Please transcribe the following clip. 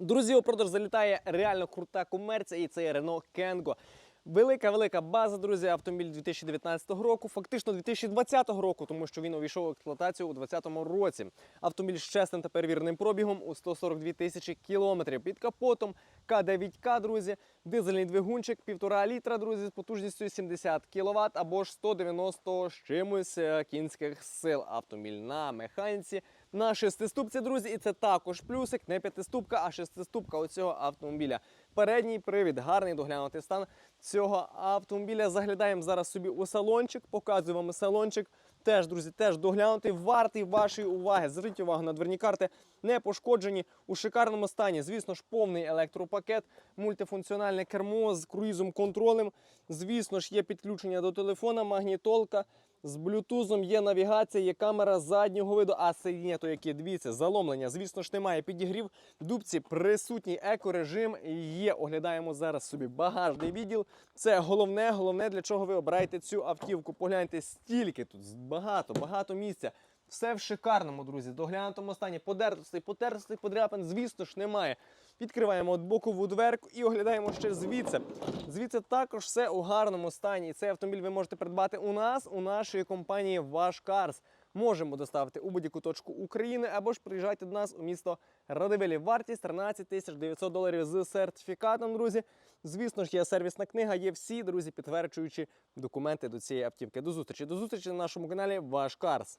Друзі, у продаж залітає реально крута комерція, і це є Renault Kengo. Велика велика база, друзі, автомобіль 2019 року, фактично 2020 року, тому що він увійшов в експлуатацію у 2020 році. Автомобіль з чесним та перевіреним пробігом у 142 тисячі кілометрів. Під капотом К9К, друзі, дизельний двигунчик, 1,5 літра, друзі, з потужністю 70 кВт або ж 190 з чимось е, кінських сил. Автомобіль на механіці, на шестиступці, друзі, і це також плюсик, не п'ятиступка, а шестиступка у цього автомобіля. Передній привід, гарний доглянутий стан цього автомобіля. Заглядаємо зараз собі у салончик, показую вам салончик. Теж, друзі, теж доглянутий, вартий вашої уваги. Зверніть увагу на дверні карти, не пошкоджені у шикарному стані. Звісно ж, повний електропакет, мультифункціональне кермо з круїзом контролем. Звісно ж, є підключення до телефона, магнітолка. З блютузом є навігація, є камера заднього виду, а сидіння то які дивіться, заломлення. Звісно ж, немає підігрів. Дубці присутній екорежим. Є. Оглядаємо зараз собі багажний відділ. Це головне, головне, для чого ви обираєте цю автівку. Погляньте, стільки тут багато, багато місця. Все в шикарному, друзі, доглянутому стані. Подертостей, потертостей, подряпин, звісно ж, немає. Відкриваємо от бокову дверку і оглядаємо ще звідси. Звідси також все у гарному стані. І цей автомобіль ви можете придбати у нас, у нашої компанії Ваш Карс. Можемо доставити у будь-яку точку України або ж приїжджайте до нас у місто Радивилі. Вартість 13 тисяч 900 доларів з сертифікатом, друзі. Звісно ж, є сервісна книга, є всі, друзі, підтверджуючі документи до цієї автівки. До зустрічі. До зустрічі на нашому каналі Ваш Карс.